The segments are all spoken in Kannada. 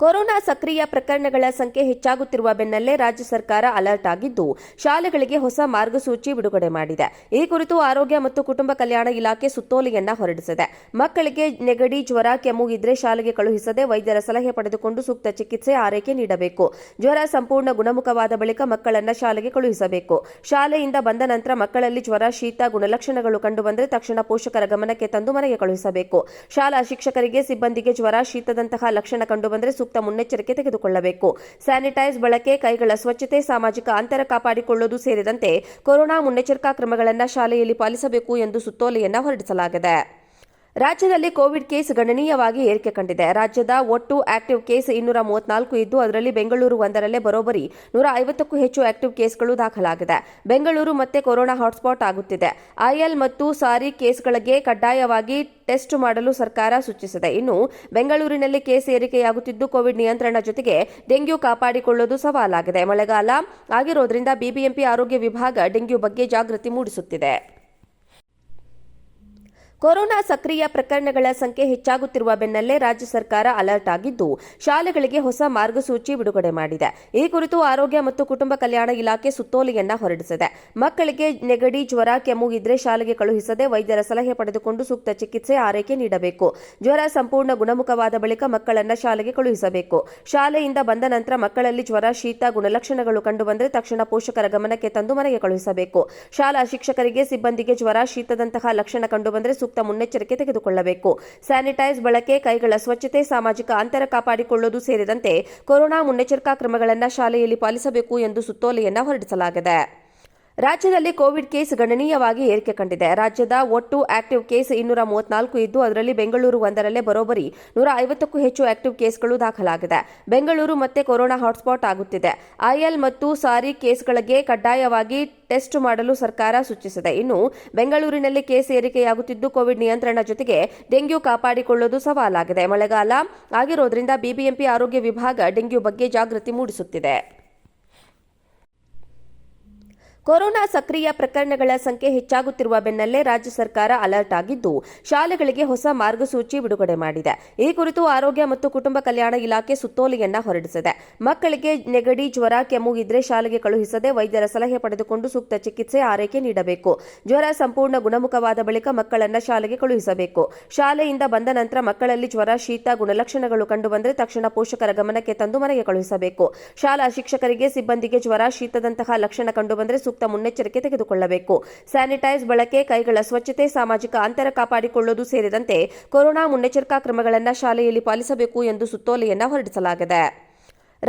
ಕೊರೋನಾ ಸಕ್ರಿಯ ಪ್ರಕರಣಗಳ ಸಂಖ್ಯೆ ಹೆಚ್ಚಾಗುತ್ತಿರುವ ಬೆನ್ನಲ್ಲೇ ರಾಜ್ಯ ಸರ್ಕಾರ ಅಲರ್ಟ್ ಆಗಿದ್ದು, ಶಾಲೆಗಳಿಗೆ ಹೊಸ ಮಾರ್ಗಸೂಚಿ ಬಿಡುಗಡೆ ಮಾಡಿದೆ. ಈ ಕುರಿತು ಆರೋಗ್ಯ ಮತ್ತು ಕುಟುಂಬ ಕಲ್ಯಾಣ ಇಲಾಖೆ ಸುತ್ತೋಲೆಯನ್ನ ಹೊರಡಿಸಿದೆ. ಮಕ್ಕಳಿಗೆ ನೆಗಡಿ, ಜ್ವರ, ಕೆಮ್ಮು ಇದ್ರೆ ಶಾಲೆಗೆ ಕಳುಹಿಸದೆ ವೈದ್ಯರ ಸಲಹೆ ಪಡೆದುಕೊಂಡು ಸೂಕ್ತ ಚಿಕಿತ್ಸೆ ಆರೈಕೆ ನೀಡಬೇಕು. ಜ್ವರ ಸಂಪೂರ್ಣ ಗುಣಮುಖವಾದ ಬಳಿಕ ಮಕ್ಕಳನ್ನ ಶಾಲೆಗೆ ಕಳುಹಿಸಬೇಕು. ಶಾಲೆಯಿಂದ ಬಂದ ನಂತರ ಮಕ್ಕಳಲ್ಲಿ ಜ್ವರ, ಶೀತ ಗುಣಲಕ್ಷಣಗಳು ಕಂಡುಬಂದರೆ ತಕ್ಷಣ ಪೋಷಕರ ಗಮನಕ್ಕೆ ತಂದು ಮನೆಗೆ ಕಳುಹಿಸಬೇಕು. ಶಾಲಾ ಶಿಕ್ಷಕರಿಗೆ, ಸಿಬ್ಬಂದಿಗೆ ಜ್ವರ, ಶೀತದಂತಹ ಲಕ್ಷಣ ಕಂಡುಬಂದರೆ ಸೂಕ್ತ ಮುನ್ನೆಚ್ಚರಿಕೆ ತೆಗೆದುಕೊಳ್ಳಬೇಕು. ಸ್ಯಾನಿಟೈಸ್ ಬಳಕೆ, ಕೈಗಳ ಸ್ವಚ್ಛತೆ, ಸಾಮಾಜಿಕ ಅಂತರ ಕಾಪಾಡಿಕೊಳ್ಳುವುದು ಸೇರಿದಂತೆ ಕೊರೋನಾ ಮುನ್ನೆಚ್ಚರಿಕಾ ಕ್ರಮಗಳನ್ನು ಶಾಲೆಯಲ್ಲಿ ಪಾಲಿಸಬೇಕು ಎಂದು ಸುತ್ತೋಲೆಯನ್ನು ಹೊರಡಿಸಲಾಗಿದೆ. ರಾಜ್ಯದಲ್ಲಿ ಕೋವಿಡ್ ಕೇಸ್ ಗಣನೀಯವಾಗಿ ಏರಿಕೆ ಕಂಡಿದೆ. ರಾಜ್ಯದ ಒಟ್ಟು ಆಕ್ಟಿವ್ ಕೇಸ್ ಇನ್ನೂರ ಮೂವತ್ನಾಲ್ಕು ಇದ್ದು, ಅದರಲ್ಲಿ ಬೆಂಗಳೂರು ಒಂದರಲ್ಲೇ ಬರೋಬ್ಬರಿ ನೂರ ಐವತ್ತಕ್ಕೂ ಹೆಚ್ಚು ಆಕ್ಟಿವ್ ಕೇಸ್ಗಳು ದಾಖಲಾಗಿದೆ. ಬೆಂಗಳೂರು ಮತ್ತೆ ಕೊರೋನಾ ಹಾಟ್ಸ್ಪಾಟ್ ಆಗುತ್ತಿದೆ. ಐಎಲ್ ಮತ್ತು ಸಾರಿ ಕೇಸ್ಗಳಿಗೆ ಕಡ್ಡಾಯವಾಗಿ ಟೆಸ್ಟ್ ಮಾಡಲು ಸರ್ಕಾರ ಸೂಚಿಸಿದೆ. ಇನ್ನು ಬೆಂಗಳೂರಿನಲ್ಲಿ ಕೇಸ್ ಏರಿಕೆಯಾಗುತ್ತಿದ್ದು, ಕೋವಿಡ್ ನಿಯಂತ್ರಣ ಜೊತೆಗೆ ಡೆಂಗ್ಯೂ ಕಾಪಾಡಿಕೊಳ್ಳುವುದು ಸವಾಲಾಗಿದೆ. ಮಳೆಗಾಲ ಆಗಿರೋದ್ರಿಂದ ಬಿಬಿಎಂಪಿ ಆರೋಗ್ಯ ವಿಭಾಗ ಡೆಂಗ್ಯೂ ಬಗ್ಗೆ ಜಾಗೃತಿ ಮೂಡಿಸುತ್ತಿದೆ. ಕೊರೋನಾ ಸಕ್ರಿಯ ಪ್ರಕರಣಗಳ ಸಂಖ್ಯೆ ಹೆಚ್ಚಾಗುತ್ತಿರುವ ಬೆನ್ನಲ್ಲೇ ರಾಜ್ಯ ಸರ್ಕಾರ ಅಲರ್ಟ್ ಆಗಿದ್ದು, ಶಾಲೆಗಳಿಗೆ ಹೊಸ ಮಾರ್ಗಸೂಚಿ ಬಿಡುಗಡೆ ಮಾಡಿದೆ. ಈ ಕುರಿತು ಆರೋಗ್ಯ ಮತ್ತು ಕುಟುಂಬ ಕಲ್ಯಾಣ ಇಲಾಖೆ ಸುತ್ತೋಲೆಯನ್ನ ಹೊರಡಿಸಿದೆ. ಮಕ್ಕಳಿಗೆ ನೆಗಡಿ, ಜ್ವರ, ಕೆಮ್ಮು ಇದ್ರೆ ಶಾಲೆಗೆ ಕಳುಹಿಸದೆ ವೈದ್ಯರ ಸಲಹೆ ಪಡೆದುಕೊಂಡು ಸೂಕ್ತ ಚಿಕಿತ್ಸೆ ಆರೈಕೆ ನೀಡಬೇಕು. ಜ್ವರ ಸಂಪೂರ್ಣ ಗುಣಮುಖವಾದ ಬಳಿಕ ಮಕ್ಕಳನ್ನ ಶಾಲೆಗೆ ಕಳುಹಿಸಬೇಕು. ಶಾಲೆಯಿಂದ ಬಂದ ನಂತರ ಮಕ್ಕಳಲ್ಲಿ ಜ್ವರ, ಶೀತ, ಗುಣಲಕ್ಷಣಗಳು ಕಂಡುಬಂದರೆ ತಕ್ಷಣ ಪೋಷಕರ ಗಮನಕ್ಕೆ ತಂದು ಮನೆಗೆ ಕಳುಹಿಸಬೇಕು. ಶಾಲಾ ಶಿಕ್ಷಕರಿಗೆ ಸಿಬ್ಬಂದಿಗೆ ಜ್ವರ, ಶೀತದಂತಹ ಲಕ್ಷಣ ಕಂಡುಬಂದರೆ ಸೂಕ್ತ ಮುನ್ನೆಚ್ಚರಿಕೆ ತೆಗೆದುಕೊಳ್ಳಬೇಕು. ಸ್ಯಾನಿಟೈಸ್ ಬಳಕೆ, ಕೈಗಳ ಸ್ವಚ್ಛತೆ, ಸಾಮಾಜಿಕ ಅಂತರ ಕಾಪಾಡಿಕೊಳ್ಳುವುದು ಸೇರಿದಂತೆ ಕೊರೋನಾ ಮುನ್ನೆಚ್ಚರಿಕಾ ಕ್ರಮಗಳನ್ನು ಶಾಲೆಯಲ್ಲಿ ಪಾಲಿಸಬೇಕು ಎಂದು ಸುತ್ತೋಲೆಯನ್ನು ಹೊರಡಿಸಲಾಗಿದೆ. ರಾಜ್ಯದಲ್ಲಿ ಕೋವಿಡ್ ಕೇಸ್ ಗಣನೀಯವಾಗಿ ಏರಿಕೆ ಕಂಡಿದೆ. ರಾಜ್ಯದ ಒಟ್ಟು ಆಕ್ಟಿವ್ ಕೇಸ್ ಇನ್ನೂರ ಮೂವತ್ನಾಲ್ಕು ಇದ್ದು, ಅದರಲ್ಲಿ ಬೆಂಗಳೂರು ಒಂದರಲ್ಲೇ ಬರೋಬರಿ ನೂರ ಐವತ್ತಕ್ಕೂ ಹೆಚ್ಚು ಆಕ್ಟಿವ್ ಕೇಸ್ಗಳು ದಾಖಲಾಗಿದೆ. ಬೆಂಗಳೂರು ಮತ್ತೆ ಕೊರೋನಾ ಹಾಟ್ಸ್ಪಾಟ್ ಆಗುತ್ತಿದೆ. ಐಎಲ್ ಮತ್ತು ಸಾರಿ ಕೇಸ್ಗಳಿಗೆ ಕಡ್ಡಾಯವಾಗಿ ಟೆಸ್ಟ್ ಮಾಡಲು ಸರ್ಕಾರ ಸೂಚಿಸಿದೆ. ಇನ್ನು ಬೆಂಗಳೂರಿನಲ್ಲಿ ಕೇಸ್ ಏರಿಕೆಯಾಗುತ್ತಿದ್ದು, ಕೋವಿಡ್ ನಿಯಂತ್ರಣ ಜೊತೆಗೆ ಡೆಂಗ್ಯೂ ಕಾಪಾಡಿಕೊಳ್ಳುವುದು ಸವಾಲಾಗಿದೆ. ಮಳೆಗಾಲ ಆಗಿರೋದ್ರಿಂದ ಬಿಬಿಎಂಪಿ ಆರೋಗ್ಯ ವಿಭಾಗ ಡೆಂಗ್ಯೂ ಬಗ್ಗೆ ಜಾಗೃತಿ ಮೂಡಿಸುತ್ತಿದೆ. ಕೊರೋನಾ ಸಕ್ರಿಯ ಪ್ರಕರಣಗಳ ಸಂಖ್ಯೆ ಹೆಚ್ಚಾಗುತ್ತಿರುವ ಬೆನ್ನಲ್ಲೇ ರಾಜ್ಯ ಸರ್ಕಾರ ಅಲರ್ಟ್ ಆಗಿದ್ದು, ಶಾಲೆಗಳಿಗೆ ಹೊಸ ಮಾರ್ಗಸೂಚಿ ಬಿಡುಗಡೆ ಮಾಡಿದೆ. ಈ ಕುರಿತು ಆರೋಗ್ಯ ಮತ್ತು ಕುಟುಂಬ ಕಲ್ಯಾಣ ಇಲಾಖೆ ಸುತ್ತೋಲೆಯನ್ನ ಹೊರಡಿಸಿದೆ. ಮಕ್ಕಳಿಗೆ ನೆಗಡಿ, ಜ್ವರ, ಕೆಮ್ಮು ಇದ್ರೆ ಶಾಲೆಗೆ ಕಳುಹಿಸದೆ ವೈದ್ಯರ ಸಲಹೆ ಪಡೆದುಕೊಂಡು ಸೂಕ್ತ ಚಿಕಿತ್ಸೆ ಆರೈಕೆ ನೀಡಬೇಕು. ಜ್ವರ ಸಂಪೂರ್ಣ ಗುಣಮುಖವಾದ ಬಳಿಕ ಮಕ್ಕಳನ್ನ ಶಾಲೆಗೆ ಕಳುಹಿಸಬೇಕು. ಶಾಲೆಯಿಂದ ಬಂದ ನಂತರ ಮಕ್ಕಳಲ್ಲಿ ಜ್ವರ, ಶೀತ, ಗುಣಲಕ್ಷಣಗಳು ಕಂಡುಬಂದರೆ ತಕ್ಷಣ ಪೋಷಕರ ಗಮನಕ್ಕೆ ತಂದು ಮನೆಗೆ ಕಳುಹಿಸಬೇಕು. ಶಾಲಾ ಶಿಕ್ಷಕರಿಗೆ, ಸಿಬ್ಬಂದಿಗೆ ಜ್ವರ, ಶೀತದಂತಹ ಲಕ್ಷಣ ಕಂಡುಬಂದರೆ ಸೂಕ್ತ ಮುನ್ನೆಚ್ಚರಿಕೆ ತೆಗೆದುಕೊಳ್ಳಬೇಕು. ಸ್ಯಾನಿಟೈಸ್ ಬಳಕೆ, ಕೈಗಳ ಸ್ವಚ್ಛತೆ, ಸಾಮಾಜಿಕ ಅಂತರ ಕಾಪಾಡಿಕೊಳ್ಳುವುದು ಸೇರಿದಂತೆ ಕೊರೋನಾ ಮುನ್ನೆಚ್ಚರಿಕಾ ಕ್ರಮಗಳನ್ನು ಶಾಲೆಯಲ್ಲಿ ಪಾಲಿಸಬೇಕು ಎಂದು ಸುತ್ತೋಲೆಯನ್ನು ಹೊರಡಿಸಲಾಗಿದೆ.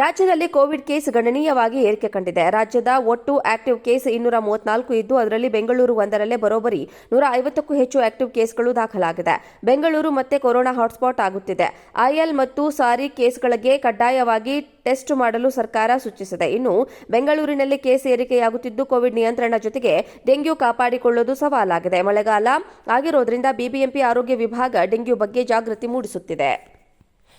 ರಾಜ್ಯದಲ್ಲಿ ಕೋವಿಡ್ ಕೇಸ್ ಗಣನೀಯವಾಗಿ ಏರಿಕೆ ಕಂಡಿದೆ. ರಾಜ್ಯದ ಒಟ್ಟು ಆಕ್ಟಿವ್ ಕೇಸ್ ಇನ್ನೂರ ಮೂವತ್ನಾಲ್ಕು ಇದ್ದು, ಅದರಲ್ಲಿ ಬೆಂಗಳೂರು ಒಂದರಲ್ಲೇ ಬರೋಬರಿ ನೂರ ಐವತ್ತಕ್ಕೂ ಹೆಚ್ಚು ಆಕ್ಟಿವ್ ಕೇಸ್ಗಳು ದಾಖಲಾಗಿದೆ. ಬೆಂಗಳೂರು ಮತ್ತೆ ಕೊರೋನಾ ಹಾಟ್ಸ್ಪಾಟ್ ಆಗುತ್ತಿದೆ. ಐಎಲ್ ಮತ್ತು ಸಾರಿ ಕೇಸ್ಗಳಿಗೆ ಕಡ್ಡಾಯವಾಗಿ ಟೆಸ್ಟ್ ಮಾಡಲು ಸರ್ಕಾರ ಸೂಚಿಸಿದೆ. ಇನ್ನು ಬೆಂಗಳೂರಿನಲ್ಲಿ ಕೇಸ್ ಏರಿಕೆಯಾಗುತ್ತಿದ್ದು, ಕೋವಿಡ್ ನಿಯಂತ್ರಣ ಜೊತೆಗೆ ಡೆಂಗ್ಯೂ ಕಾಪಾಡಿಕೊಳ್ಳುವುದು ಸವಾಲಾಗಿದೆ. ಮಳೆಗಾಲ ಆಗಿರೋದ್ರಿಂದ ಬಿಬಿಎಂಪಿ ಆರೋಗ್ಯ ವಿಭಾಗ ಡೆಂಗ್ಯೂ ಬಗ್ಗೆ ಜಾಗೃತಿ ಮೂಡಿಸುತ್ತಿದೆ.